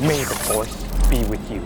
May the force be with you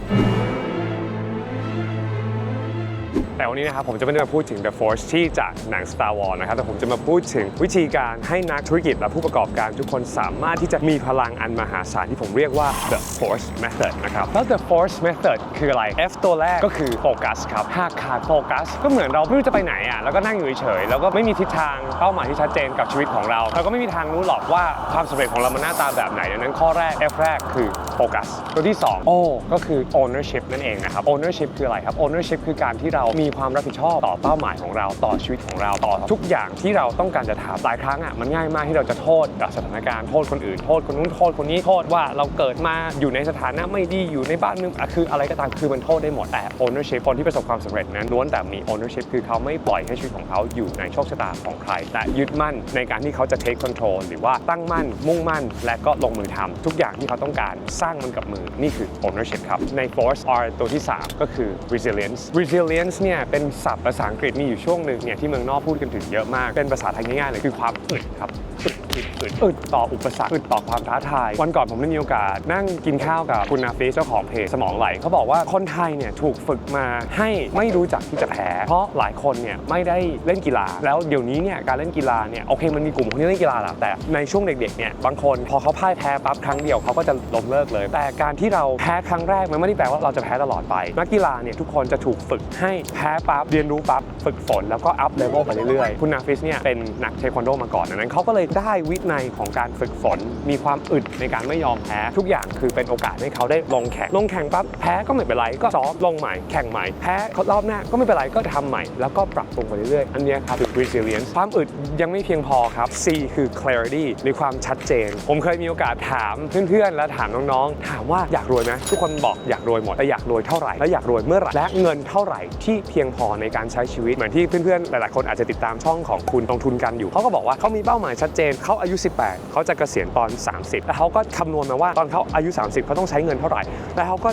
แต่วันนี้นะครับผมจะไม่ได้มาพูดถึง The Force ที่จากหนัง Star Wars นะครับ แต่ผมจะมาพูดถึงวิธีการให้นักธุรกิจและผู้ประกอบการทุกคนสามารถที่จะมีพลังอันมหาศาลที่ผมเรียกว่า The Force Method นะครับ แล้ว The Force Method คืออะไร F ตัวแรกก็คือโฟกัสครับหากขาดโฟกัสก็เหมือนเราไม่รู้จะไปไหนอะแล้วก็นั่งอยู่เฉยๆแล้วก็ไม่มีทิศทางเป้าหมายที่ชัดเจนกับชีวิตของเราเราก็ไม่มีทางรู้หรอกว่าความสำเร็จของเรามันหน้าตาแบบไหนดังนั้นข้อแรก F แรกคือโฟกัสตัวที่2 O ก็คือ ownership นั่นเองนะครับ ownership คืออะไรครับ ownership คือการที่เรามีความรับผิดชอบต่อเป้าหมายของเราต่อชีวิตของเราต่อทุกอย่างที่เราต้องการจะทำหลายครั้งอะมันง่ายมากที่เราจะโทษกับสถานการณ์โทษคนอื่นโทษคนนู้นโทษคนนี้โทษว่าเราเกิดมาอยู่ในสถานะไม่ดีอยู่ในบ้านเมืองอะคืออะไรก็ตามคือมันโทษได้หมดแต่ ownership คนที่ประสบความสำเร็จนั้นล้วนแต่มี ownership คือเขาไม่ปล่อยให้ชีวิตของเขาอยู่ในโชคชะตาของใครแต่ยึดมั่นในการที่เขาจะ take control หรือว่าตั้งมั่น มุ่งมั่น และก็ลงมือทำทุกอย่างที่เขาต้องการสร้างมันกับมือนี่คือ ownership ครับใน force R ตัวที่ 3 ก็คือ resilience resilience เนี่ยเป็นศัพท์ภาษาอังกฤษมีอยู่ช่วงหนึ่งเนี่ยที่เมืองนอกพูดกันถึงเยอะมาก เป็นภาษาไทยง่ายๆเลยคือความอึดครับอึดอึดอึดอึดต่ออุปสรรคอึดต่อความท้าทาย วันก่อนผมได้มีโอกาส นั่งกินข้าวกับคุณนาฟิสเจ้าของเพจสมองไหลเขาบอกว่าคนไทยเนี่ยถูกฝึกมาให้ไม่รู้จักที่จะแพ้ เพราะหลายคนเนี่ยไม่ได้เล่นกีฬา แล้วเดี๋ยวนี้เนี่ยการเล่นกีฬาเนี่ยโอเคมันมีกลุ่มคนที่เล่นกีฬาแหละแต่ในช่วงเด็กๆเนี่ยบางคนพอเขาพ่ายแพ้ปั๊บครั้งเดียวเขาก็จะล้มเลิกเลย แต่การที่เราแพ้ครั้งแรกมันไม่ได้แปลว่าเราจะแพ้ตลอดไปนักกีฬาเนี่ยทุกคนจะถูกฝึกให้แพ้ปั๊บเรียนรู้ปั๊บฝึกฝนแล้วก็อัพเลเวลไปเรื่อยๆ คุณนาฟิสเนี่ยเป็นนักเทควันโดมาก่อนดังนั้นเขาก็เลยได้วินัยของการฝึกฝน มีความอึดในการไม่ยอมแพ้ ทุกอย่างคือเป็นโอกาสให้เขาได้ลงแข่งลงแข่งปั๊บแพ้ก็ไม่เป็นไรก็ซ้อมลงใหม่แข่งใหม่แพ้รอบหน้าก็ไม่เป็นไรก็ทำใหม่แล้วก็ปรับปรุงไปเรื่อยๆอันนี้ครับคือ resilience ความอึดยังไม่เพียงพอครับ C คือ clarity หรือความชัดเจน ผมเคยมีโอกาสถามเพื่อนๆ และถามน้องๆ ถามว่าอยากรวยไหมทุกคนบอกอยากรวยหมดแต่อยากรวยเท่าไหร่และอยากรวยเมื่อไหร่และเงินเท่าไหร่ที่เพียงพอในการใช้ชีวิต เหมือนที่เพื่อนๆ หลายๆ คนอาจจะติดตามช่องของคุณลงทุนกันอยู่เขาก็บอกว่าเขามีเป้าหมายชัดเจนเขาอายุ 18 เขาจะเกษียณตอน 30 แล้วเขาก็คำนวณมาว่าตอนเขาอายุ 30 เขาต้องใช้เงินเท่าไหร่ แล้วเขาก็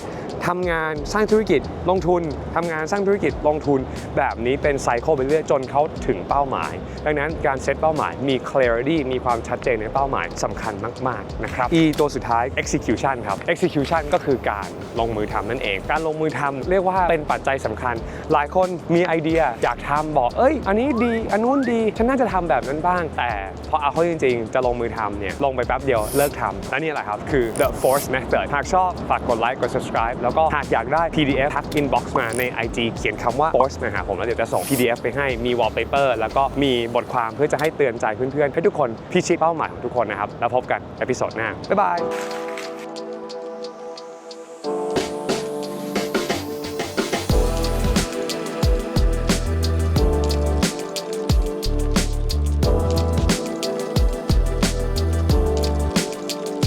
ทำงานสร้างธุรกิจลงทุนทำงานสร้างธุรกิจลงทุน แบบนี้เป็นไซเคิลไปเรื่อยจนเขาถึงเป้าหมาย ดังนั้นการเซตเป้าหมายมี clarity มีความชัดเจนในเป้าหมายสำคัญมาก ๆ นะครับ E ตัวสุดท้าย execution ครับ execution ก็คือการลงมือทำนั่นเอง การลงมือทำเรียกว่าเป็นปัจจัยสำคัญ หลายคนมีไอเดียอยากทำบอก เอ้ย อันนี้ดี อันนู้นดี ฉันน่าจะทำแบบนั้นบ้าง แต่พอเอาเข้าจริง ๆ จะลงมือทำเนี่ย ลงไปแป๊บเดียวเลิกทำและนี่แหละครับ คือ the force method หากชอบฝากกดไลค์ กด subscribe แล้วก็หากอยากได้ PDF ทัก inbox มาใน IG เขียนคำว่าโพสนะฮะผมแล้วเดี๋ยวจะส่ง PDF ไปให้มี wallpaper แล้วก็มีบทความเพื่อจะให้เตือนใจเพื่อนๆ ให้ทุกคนพิชิตเป้าหมายของทุกคนนะครับ แล้วพบกันเอพิโซดหน้า บ๊ายบาย